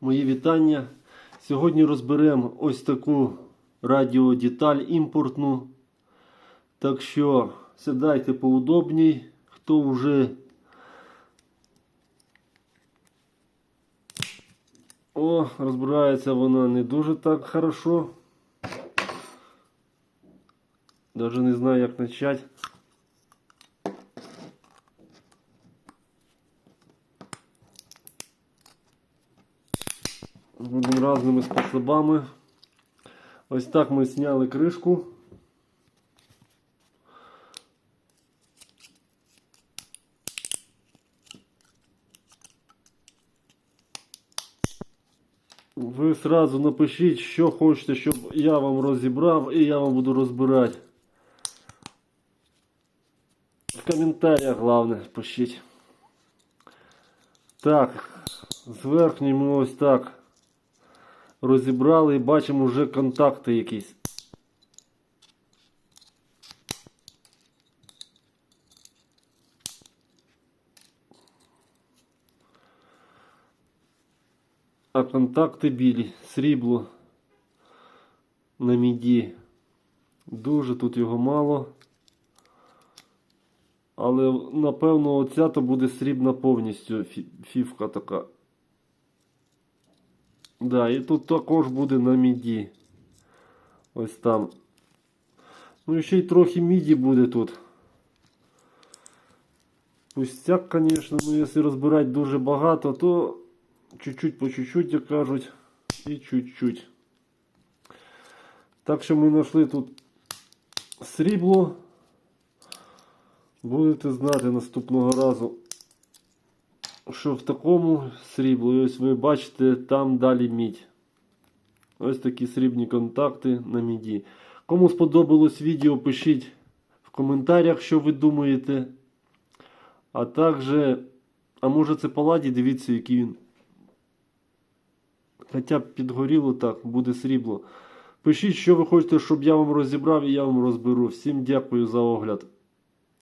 Мої вітання. Сьогодні розберемо ось таку радіодеталь імпортну. Так що сідайте поудобній, хто вже О, розбирається вона не дуже так хорошо. Даже не знаю, як почати. Різними способами. Ось так ми зняли кришку. Ви сразу напишіть, що хочете, щоб я вам розібрав і я вам буду розбирати. В коментарях головне пишіть. Так, з верхньої ми ось так розібрали і бачимо вже контакти якісь. А контакти білі, срібло на міді. Дуже тут його мало. Але напевно оця то буде срібна повністю фі- фівка така. Да, і тут також буде на міді. Ось там. Ну і ще й трохи міді буде тут. Пустяк, звісно, ну якщо розбирати дуже багато, то чуть-чуть по чуть-чуть, як кажуть, і чуть-чуть. Так що ми знайшли тут срібло. Будете знати наступного разу, що в такому срібло, і ось ви бачите, там далі мідь. Ось такі срібні контакти на міді. Кому сподобалось відео, пишіть в коментарях, що ви думаєте. А також, а може це паладі, дивіться, який він. Хоча б підгоріло так, буде срібло. Пишіть, що ви хочете, щоб я вам розібрав і я вам розберу. Всім дякую за огляд.